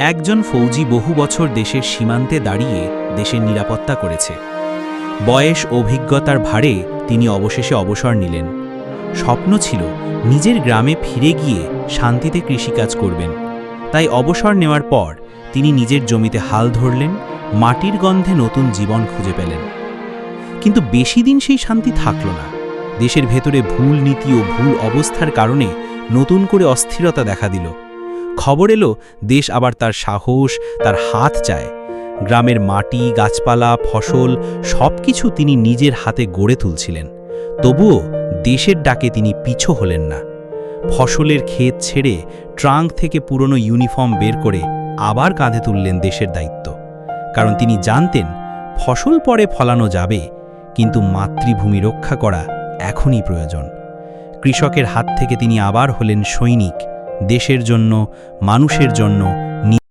একজন ফৌজি বহু বছর দেশের সীমান্তে দাঁড়িয়ে দেশের নিরাপত্তা করেছে। বয়স অভিজ্ঞতার ভারে তিনি অবশেষে অবসর নিলেন। স্বপ্ন ছিল নিজের গ্রামে ফিরে গিয়ে শান্তিতে কৃষিকাজ করবেন। তাই অবসর নেওয়ার পর তিনি নিজের জমিতে হাল ধরলেন, মাটির গন্ধে নতুন জীবন খুঁজে পেলেন। কিন্তু বেশি দিন সেই শান্তি থাকল না। দেশের ভেতরে ভুল নীতি ও ভুল অবস্থার কারণে নতুন করে অস্থিরতা দেখা দিল। খবর এলো, দেশ আবার তার সাহস, তার হাত চায়। গ্রামের মাটি, গাছপালা, ফসল, সবকিছু তিনি নিজের হাতে গড়ে তুলছিলেন। তবুও দেশের ডাকে তিনি পিছু হলেন না। ফসলের ক্ষেত ছেড়ে ট্রাঙ্ক থেকে পুরনো ইউনিফর্ম বের করে আবার কাঁধে তুললেন দেশের দায়িত্ব। কারণ তিনি জানতেন, ফসল পরে ফলানো যাবে, কিন্তু মাতৃভূমি রক্ষা করা এখনই প্রয়োজন। কৃষকের হাত থেকে তিনি আবার হলেন সৈনিক। দেশের জন্য মানুষের জন্য